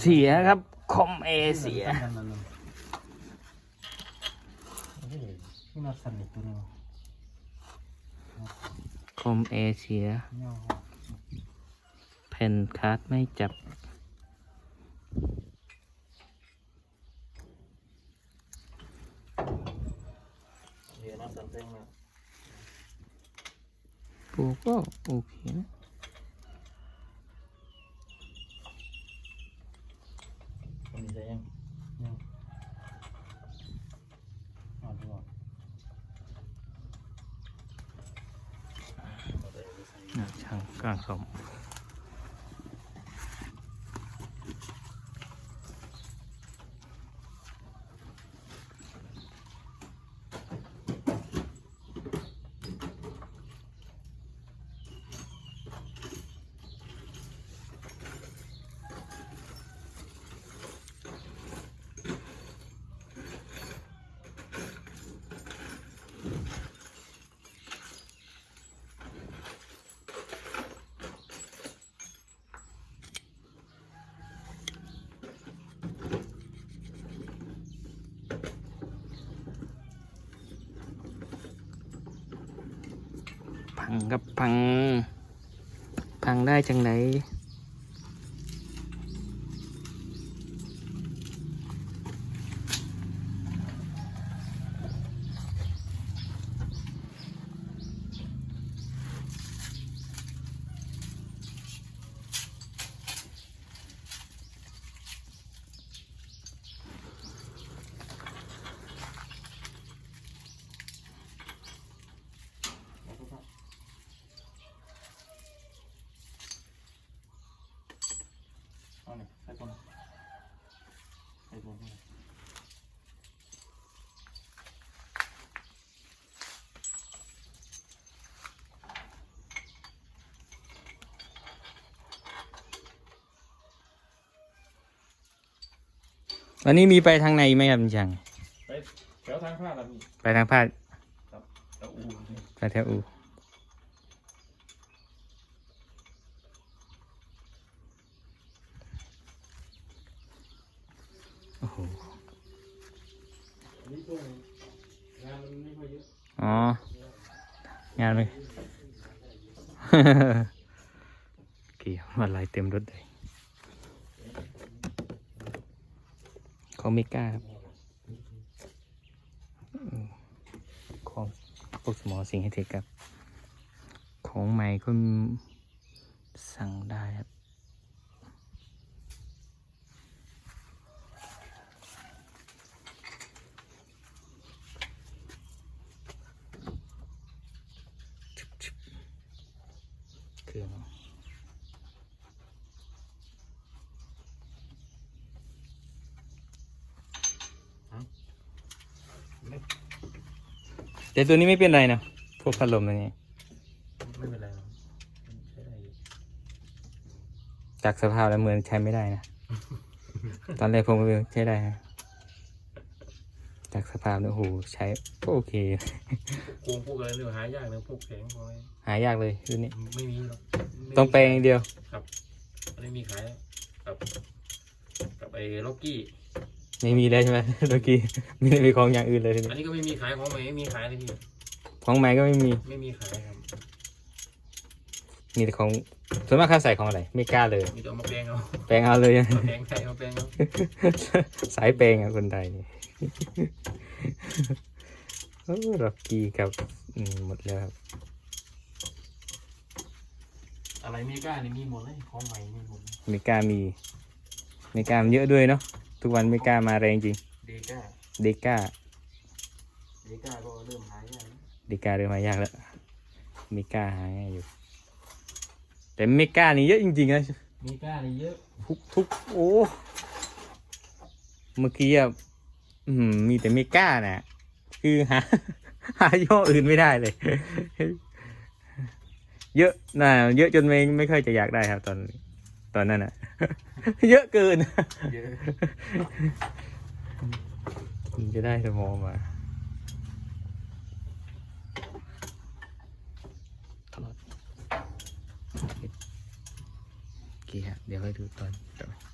เสียครับ คอมเอเสียนี่มาสนิทตัวนึงคอมเอเสียเงาแผ่นคาร์ดไม่จับเดี๋ยวน้ำสันเต้งนะปูก็โอเคนะ มีใจยังยังอ่อนก่อน น่ะ ช่างกลางสมังกับพัง พังได้จังไหน เอาเนี่ยใส่ก่อนใส่ก่อน วันนี้มีไปทางไหนไหมครับคุณช่างไปแถวทางผ้าละพี่ไปทางภาคแถวอูนี่ไปแถวอูโอ้โหนี่ช่วงงานมันไม่ค่อยเยอะอ๋องานเลยเกี่ยวมาลายเต็มรถเลย เขาไม่กล้าครับของพวกสมอสิงห์ให้เทคครับ ของใหม่ก็สั่งได้ครับเครื่อง แต่ตัวนี้ไม่เป็นไรนะพวกพัดลมตัวนี้ไม่เป็นไรหรอกใช้ได้อยู่จากสภาพแล้วเหมือนใช้ไม่ได้นะ ตอนแรกผมก็ใช้ได้นะจากสภาพเนี่ยโอ้โหใช้ก็โอเคโกงพวกอะไรเนี่ยหายากเลยพวกแข็งพวกอะไรหายากเลยรุ่นนี้ไม่มีหรอกต้องแปลงอย่างเดียวครับอันนี้มีขายกับ กับไอ้ล็อกกี้ ไม่มีแล้วใช่ไหมเมื่อกี้ไม่ได้มีของอย่างอื่นเลยทีอันนี้นี้ก็ไม่มีขายของใหม่ไม่มีขายเลยพี่ของใหม่ก็ไม่มีไม่มีขายครับมีแต่ของส่วนมากเขาใส่ของอะไร ไม่กล้าเลย มีแต่เอามาแปลงเอาแปลงเอาเลยเอาแปลงใส่เอาแปลงเอาสายแปลงอะคนไทยนี่โอ้ร็อกกี้กับอืมหมดแล้วครับอะไรมีก้านี่มีหมดเลยของใหม่มีหมดเลยไม่กล้ามีไม่กล้ามันเยอะด้วยเนาะ ทุกวันไม่กล้ามาแรงจริง เดก้า เดก้า เดก้าก็เริ่มหายากแล้วเดก้าเริ่มมายากแล้วไม่กล้าหาง่ายอยู่ แต่ไม่กล้านี่เยอะจริงๆนะมีก้านี่เยอะทุกทุกโอ้เมื่อกี้อะอืมมีแต่ไม่กล้าน่ะ คือหา หาย่ออื่นไม่ได้เลย เยอะน่ะเยอะจนไม่ไม่ค่อยจะอยากได้ครับตอน ตอนนั้นอะเยอะเกิน เยอะจะได้สมองมาตลอดเคครับเดี๋ยวให้ดูตอนต่อ